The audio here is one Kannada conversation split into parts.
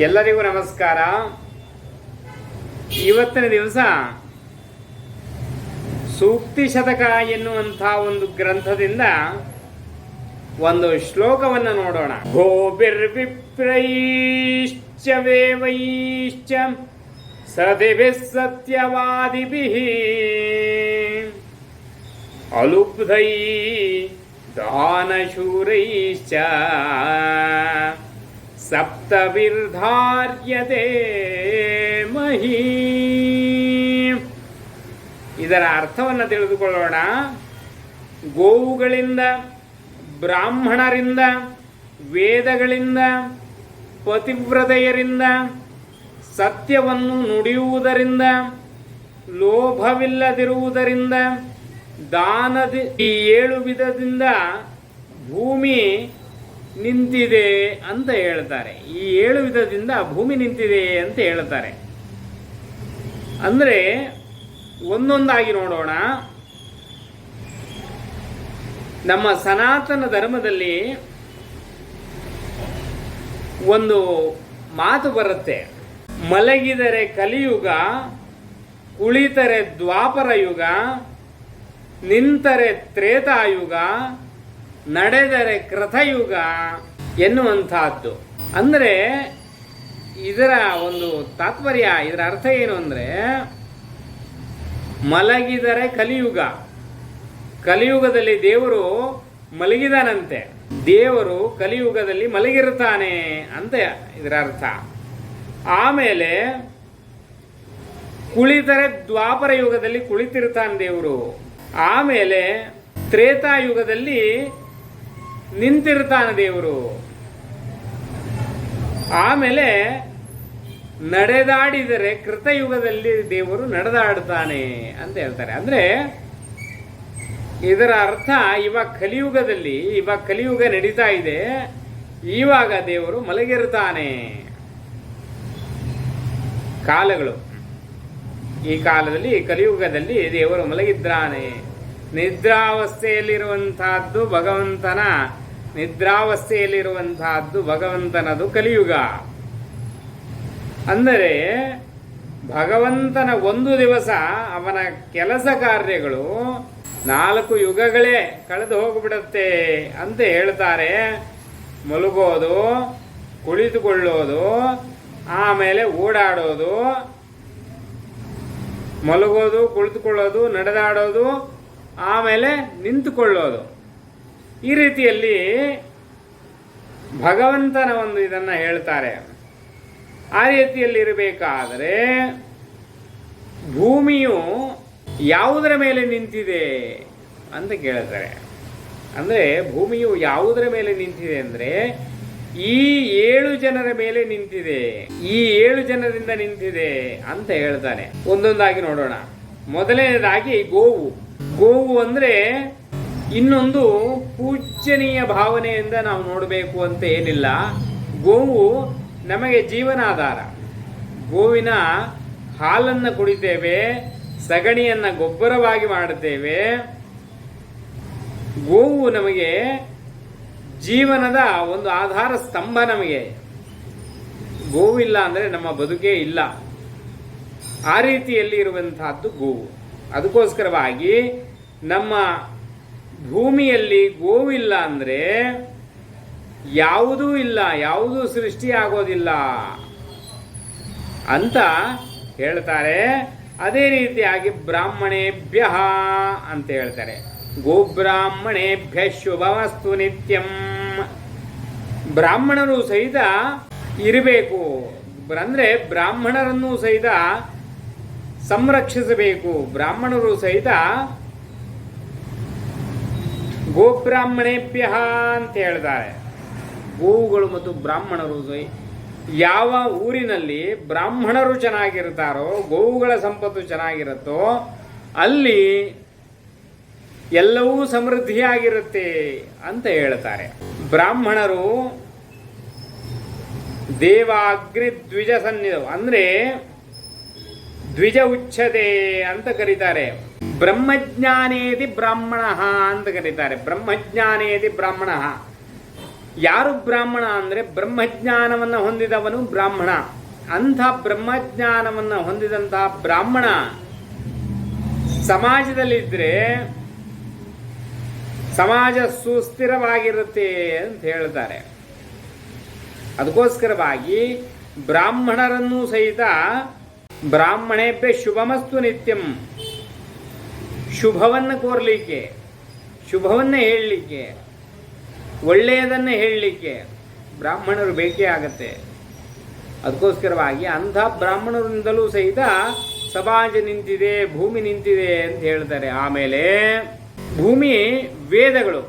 ಎಲ್ಲರಿಗೂ ನಮಸ್ಕಾರ. ಇವತ್ತಿನ ದಿವಸ ಸೂಕ್ತಿ ಶತಕ ಎನ್ನುವಂಥ ಒಂದು ಗ್ರಂಥದಿಂದ ಒಂದು ಶ್ಲೋಕವನ್ನು ನೋಡೋಣ. ಗೋಭಿರ್ವಿಪ್ರೈಶ್ಚ ವೇವೈಶ್ಚ ಸದಿಭಿಃ ಸತ್ಯವಾದಿಭಿಃ ಅಲುಬ್ಧೈ ದಾನಶೂರೈಶ್ಚ ಸಪ್ತವಿರ್ಧಾರ್ಯತೆ ಮಹಿ. ಇದರ ಅರ್ಥವನ್ನು ತಿಳಿದುಕೊಳ್ಳೋಣ. ಗೋವುಗಳಿಂದ, ಬ್ರಾಹ್ಮಣರಿಂದ, ವೇದಗಳಿಂದ, ಪತಿವ್ರತೆಯರಿಂದ, ಸತ್ಯವನ್ನು ನುಡಿಯುವುದರಿಂದ, ಲೋಭವಿಲ್ಲದಿರುವುದರಿಂದ, ದಾನದ ಈ ಏಳು ವಿಧದಿಂದ ಭೂಮಿ ನಿಂತಿದೆ ಅಂತ ಹೇಳ್ತಾರೆ. ಈ ಏಳು ವಿಧದಿಂದ ಭೂಮಿ ನಿಂತಿದೆ ಅಂತ ಹೇಳ್ತಾರೆ. ಅಂದರೆ ಒಂದೊಂದಾಗಿ ನೋಡೋಣ. ನಮ್ಮ ಸನಾತನ ಧರ್ಮದಲ್ಲಿ ಒಂದು ಮಾತು ಬರುತ್ತೆ. ಮಲಗಿದರೆ ಕಲಿಯುಗ, ಕುಳಿತರೆ ದ್ವಾಪರ ಯುಗ, ನಿಂತರೆ ತ್ರೇತಾಯುಗ ನಡೆದರೆ ಕೃತಯುಗ ಎನ್ನುವಂತಹದ್ದು. ಅಂದರೆ ಇದರ ಒಂದು ತಾತ್ಪರ್ಯ, ಇದರ ಅರ್ಥ ಏನು ಅಂದರೆ, ಮಲಗಿದರೆ ಕಲಿಯುಗ. ಕಲಿಯುಗದಲ್ಲಿ ದೇವರು ಮಲಗಿದಾನಂತೆ. ದೇವರು ಕಲಿಯುಗದಲ್ಲಿ ಮಲಗಿರುತ್ತಾನೆ ಅಂತ ಇದರ ಅರ್ಥ. ಆಮೇಲೆ ಕುಳಿತರೆ ದ್ವಾಪರ ಯುಗದಲ್ಲಿ ಕುಳಿತಿರ್ತಾನೆ ದೇವರು. ಆಮೇಲೆ ತ್ರೇತಾಯುಗದಲ್ಲಿ ನಿಂತಿರ್ತಾನೆ ದೇವರು. ಆಮೇಲೆ ನಡೆದಾಡಿದರೆ ಕೃತಯುಗದಲ್ಲಿ ದೇವರು ನಡೆದಾಡ್ತಾನೆ ಅಂತ ಹೇಳ್ತಾರೆ. ಅಂದ್ರೆ ಇದರ ಅರ್ಥ ಇವಾಗ ಕಲಿಯುಗದಲ್ಲಿ ಇವಾಗ ಕಲಿಯುಗ ನಡೀತಾ ಇದೆ, ಇವಾಗ ದೇವರು ಮಲಗಿರ್ತಾನೆ. ಕಾಲಗಳು. ಈ ಕಾಲದಲ್ಲಿ ಕಲಿಯುಗದಲ್ಲಿ ದೇವರು ಮಲಗಿದ್ದಾನೆ. ನಿದ್ರಾವಸ್ಥೆಯಲ್ಲಿರುವಂತಹದ್ದು ಭಗವಂತನ ನಿದ್ರಾವಸ್ಥೆಯಲ್ಲಿರುವಂತಹದ್ದು ಭಗವಂತನದು ಕಲಿಯುಗ. ಅಂದರೆ ಭಗವಂತನ ಒಂದು ದಿವಸ ಅವನ ಕೆಲಸ ಕಾರ್ಯಗಳು ನಾಲ್ಕು ಯುಗಗಳೇ ಕಳೆದು ಹೋಗಿಬಿಡತ್ತೆ ಅಂತ ಹೇಳ್ತಾರೆ. ಮಲಗೋದು, ಕುಳಿತುಕೊಳ್ಳೋದು, ಆಮೇಲೆ ಓಡಾಡೋದು, ಮಲಗೋದು, ಕುಳಿತುಕೊಳ್ಳೋದು, ನಡೆದಾಡೋದು, ಆಮೇಲೆ ನಿಂತುಕೊಳ್ಳೋದು. ಈ ರೀತಿಯಲ್ಲಿ ಭಗವಂತನ ಒಂದು ಇದನ್ನು ಹೇಳ್ತಾರೆ. ಆ ರೀತಿಯಲ್ಲಿ ಇರಬೇಕಾದರೆ ಭೂಮಿಯು ಯಾವುದರ ಮೇಲೆ ನಿಂತಿದೆ ಅಂತ ಕೇಳ್ತಾರೆ. ಅಂದರೆ ಭೂಮಿಯು ಯಾವುದರ ಮೇಲೆ ನಿಂತಿದೆ ಅಂದರೆ ಈ ಏಳು ಜನರ ಮೇಲೆ ನಿಂತಿದೆ, ಈ ಏಳು ಜನರಿಂದ ನಿಂತಿದೆ ಅಂತ ಹೇಳ್ತಾನೆ. ಒಂದೊಂದಾಗಿ ನೋಡೋಣ. ಮೊದಲನೇದಾಗಿ ಗೋವು. ಗೋವು ಅಂದ್ರೆ ಇನ್ನೊಂದು ಪೂಜ್ಯನೀಯ ಭಾವನೆಯಿಂದ ನಾವು ನೋಡಬೇಕು ಅಂತ ಏನಿಲ್ಲ. ಗೋವು ನಮಗೆ ಜೀವನಾಧಾರ. ಗೋವಿನ ಹಾಲನ್ನು ಕುಡಿತೇವೆ, ಸಗಣಿಯನ್ನು ಗೊಬ್ಬರವಾಗಿ ಮಾಡುತ್ತೇವೆ. ಗೋವು ನಮಗೆ ಜೀವನದ ಒಂದು ಆಧಾರ ಸ್ತಂಭ ನಮಗೆ. ಗೋವಿಲ್ಲ ಅಂದರೆ ನಮ್ಮ ಬದುಕೇ ಇಲ್ಲ. ಆ ರೀತಿಯಲ್ಲಿ ಇರುವಂತಹದ್ದು ಗೋವು. ಅದಕ್ಕೋಸ್ಕರವಾಗಿ ನಮ್ಮ ಭೂಮಿಯಲ್ಲಿ ಗೋವಿಲ್ಲ ಅಂದರೆ ಯಾವುದೂ ಇಲ್ಲ, ಯಾವುದೂ ಸೃಷ್ಟಿಯಾಗೋದಿಲ್ಲ ಅಂತ ಹೇಳ್ತಾರೆ. ಅದೇ ರೀತಿಯಾಗಿ ಬ್ರಾಹ್ಮಣೇಭ್ಯ ಅಂತ ಹೇಳ್ತಾರೆ. ಗೋಬ್ರಾಹ್ಮಣೇಭ್ಯ ಶುಭವಸ್ತು ನಿತ್ಯಂ. ಬ್ರಾಹ್ಮಣರು ಸಹಿತ ಇರಬೇಕು. ಅಂದರೆ ಬ್ರಾಹ್ಮಣರನ್ನು ಸಹಿತ ಸಂರಕ್ಷಿಸಬೇಕು. ಬ್ರಾಹ್ಮಣರು ಸಹಿತ ಗೋಬ್ರಾಹ್ಮಣೇಭ್ಯ ಅಂತ ಹೇಳ್ತಾರೆ ಗೋವುಗಳು ಮತ್ತು ಬ್ರಾಹ್ಮಣರು ಯಾವ ಊರಿನಲ್ಲಿ ಬ್ರಾಹ್ಮಣರು ಚೆನ್ನಾಗಿರ್ತಾರೋ, ಗೋವುಗಳ ಸಂಪತ್ತು ಚೆನ್ನಾಗಿರುತ್ತೋ, ಅಲ್ಲಿ ಎಲ್ಲವೂ ಸಮೃದ್ಧಿಯಾಗಿರುತ್ತೆ ಅಂತ ಹೇಳ್ತಾರೆ. ಬ್ರಾಹ್ಮಣರು ದೇವಾಗ್ರಿ ದ್ವಿಜ ಸನ್ನಿಧ, ಅಂದರೆ ದ್ವಿಜ ಉಚ್ಛತೆ ಅಂತ ಕರೀತಾರೆ. ಬ್ರಹ್ಮಜ್ಞಾನೇತಿ ಬ್ರಾಹ್ಮಣ ಅಂತ ಕರೀತಾರೆ. ಬ್ರಹ್ಮಜ್ಞಾನೇದಿ ಬ್ರಾಹ್ಮಣ. ಯಾರು ಬ್ರಾಹ್ಮಣ ಅಂದರೆ ಬ್ರಹ್ಮಜ್ಞಾನವನ್ನು ಹೊಂದಿದವನು ಬ್ರಾಹ್ಮಣ. ಅಂಥ ಬ್ರಹ್ಮಜ್ಞಾನವನ್ನು ಹೊಂದಿದಂತಹ ಬ್ರಾಹ್ಮಣ ಸಮಾಜದಲ್ಲಿದ್ದರೆ ಸಮಾಜ ಸುಸ್ಥಿರವಾಗಿರುತ್ತೆ ಅಂತ ಹೇಳ್ತಾರೆ. ಅದಕ್ಕೋಸ್ಕರವಾಗಿ ಬ್ರಾಹ್ಮಣರನ್ನೂ ಸಹಿತ ಬ್ರಾಹ್ಮಣೇಭ್ಯ ಶುಭಮಸ್ತು ನಿತ್ಯಂ. ಶುಭವನ್ನು ಕೋರಲಿಕ್ಕೆ, ಶುಭವನ್ನು ಹೇಳಲಿಕ್ಕೆ, ಒಳ್ಳೆಯದನ್ನು ಹೇಳಲಿಕ್ಕೆ ಬ್ರಾಹ್ಮಣರು ಬೇಕೇ ಆಗತ್ತೆ. ಅದಕ್ಕೋಸ್ಕರವಾಗಿ ಅಂಥ ಬ್ರಾಹ್ಮಣರಿಂದಲೂ ಸಹಿತ ಸಮಾಜ ನಿಂತಿದೆ, ಭೂಮಿ ನಿಂತಿದೆ ಅಂತ ಹೇಳ್ತಾರೆ. ಆಮೇಲೆ ಭೂಮಿ ವೇದಗಳು,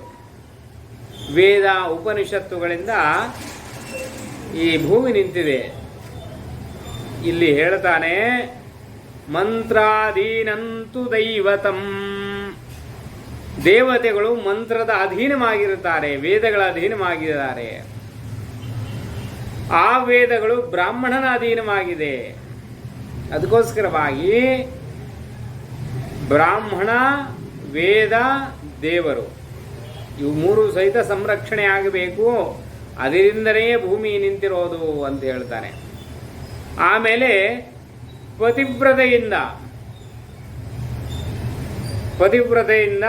ವೇದ ಉಪನಿಷತ್ತುಗಳಿಂದ ಈ ಭೂಮಿ ನಿಂತಿದೆ. ಇಲ್ಲಿ ಹೇಳ್ತಾನೆ ಮಂತ್ರಾಧೀನಂತು ದೈವತಂ. ದೇವತೆಗಳು ಮಂತ್ರದ ಅಧೀನವಾಗಿರುತ್ತಾರೆ, ವೇದಗಳ ಅಧೀನವಾಗಿದ್ದಾರೆ. ಆ ವೇದಗಳು ಬ್ರಾಹ್ಮಣನ ಅಧೀನವಾಗಿದೆ. ಅದಕ್ಕೋಸ್ಕರವಾಗಿ ಬ್ರಾಹ್ಮಣ, ವೇದ, ದೇವರು, ಇವು ಮೂರು ಸಹಿತ ಸಂರಕ್ಷಣೆ ಆಗಬೇಕು. ಅದರಿಂದಲೇ ಭೂಮಿ ನಿಂತಿರೋದು ಅಂತ ಹೇಳ್ತಾನೆ ಆಮೇಲೆ ಪತಿವ್ರತೆಯಿಂದ. ಪತಿವ್ರತೆಯಿಂದ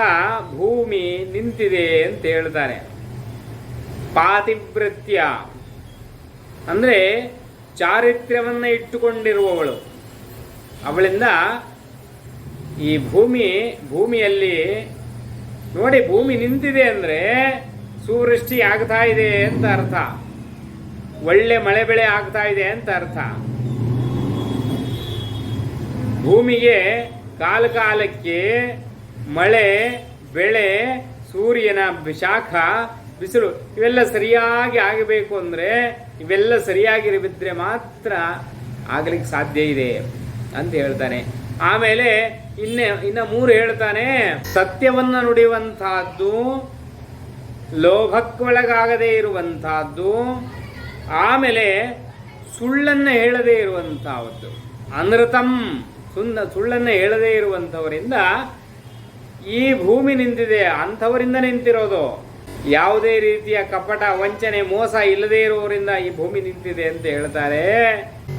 ಭೂಮಿ ನಿಂತಿದೆ ಅಂತ ಹೇಳ್ತಾರೆ ಪಾತಿವ್ರತ್ಯ. ಅಂದರೆ ಚಾರಿತ್ರ್ಯವನ್ನು ಇಟ್ಟುಕೊಂಡಿರುವವಳು. ಅವಳಿಂದ ಈ ಭೂಮಿ, ಭೂಮಿಯಲ್ಲಿ ನೋಡಿ ಭೂಮಿ ನಿಂತಿದೆ ಅಂದರೆ ಸುವೃಷ್ಟಿ ಆಗ್ತಾ ಇದೆ ಅಂತ ಅರ್ಥ. ಒಳ್ಳೆ ಮಳೆ ಬೆಳೆ ಆಗ್ತಾ ಇದೆ ಅಂತ ಅರ್ಥ. ಭೂಮಿಗೆ ಕಾಲ ಕಾಲಕ್ಕೆ ಮಳೆ, ಬೆಳೆ, ಸೂರ್ಯನ ಶಾಖ ಬಿಸಿಲು ಇವೆಲ್ಲ ಸರಿಯಾಗಿ ಆಗಬೇಕು ಅಂದರೆ ಇವೆಲ್ಲ ಸರಿಯಾಗಿರಬಿದ್ರೆ ಮಾತ್ರ ಆಗಲಿಕ್ಕೆ ಸಾಧ್ಯ ಇದೆ ಅಂತ ಹೇಳ್ತಾನೆ. ಆಮೇಲೆ ಇನ್ನೇ, ಇನ್ನ ಮೂರು ಹೇಳ್ತಾನೆ, ಸತ್ಯವನ್ನ ನುಡಿಯುವಂತಹದ್ದು ಲೋಭಕ್ಕೊಳಗಾಗದೇ ಇರುವಂತಹದ್ದು ಆಮೇಲೆ ಸುಳ್ಳನ್ನು ಹೇಳದೇ ಇರುವಂತಹದ್ದು ಅನೃತಂ ಸುನ್ನ ಸುಳ್ಳನ್ನು ಹೇಳದೇ ಇರುವಂಥವರಿಂದ ಈ ಭೂಮಿ ನಿಂತಿದೆ, ಅಂಥವರಿಂದ ನಿಂತಿರೋದು. ಯಾವುದೇ ರೀತಿಯ ಕಪಟ, ವಂಚನೆ, ಮೋಸ ಇಲ್ಲದೇ ಇರುವವರಿಂದ ಈ ಭೂಮಿ ನಿಂತಿದೆ ಅಂತ ಹೇಳ್ತಾರೆ.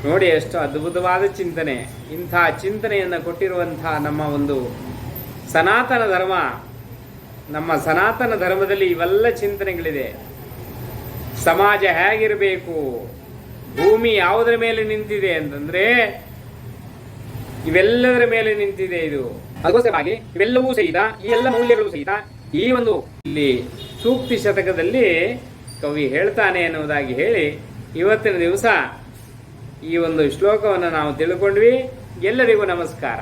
ನೋಡಿ ಎಷ್ಟು ಅದ್ಭುತವಾದ ಚಿಂತನೆ. ಇಂಥ ಚಿಂತನೆಯನ್ನು ಕೊಟ್ಟಿರುವಂತಹ ನಮ್ಮ ಒಂದು ಸನಾತನ ಧರ್ಮ, ನಮ್ಮ ಸನಾತನ ಧರ್ಮದಲ್ಲಿ ಇವೆಲ್ಲ ಚಿಂತನೆಗಳಿದೆ. ಸಮಾಜ ಹೇಗಿರಬೇಕು? ಭೂಮಿ ಯಾವುದರ ಮೇಲೆ ನಿಂತಿದೆ ಅಂತಂದ್ರೆ ಇವೆಲ್ಲದರ ಮೇಲೆ ನಿಂತಿದೆ ಇದು. ಅದಕ್ಕೋಸ್ಕರವಾಗಿ ಇವೆಲ್ಲವೂ ಸಹಿತ, ಈ ಎಲ್ಲ ಮೌಲ್ಯಗಳು ಸಹಿತ ಈ ಒಂದು ಇಲ್ಲಿ ಸೂಕ್ತಿ ಶತಕದಲ್ಲಿ ಕವಿ ಹೇಳ್ತಾನೆ ಎನ್ನುವುದಾಗಿ ಹೇಳಿ ಇವತ್ತಿನ ದಿವಸ ಈ ಒಂದು ಶ್ಲೋಕವನ್ನು ನಾವು ತಿಳ್ಕೊಂಡ್ವಿ. ಎಲ್ಲರಿಗೂ ನಮಸ್ಕಾರ.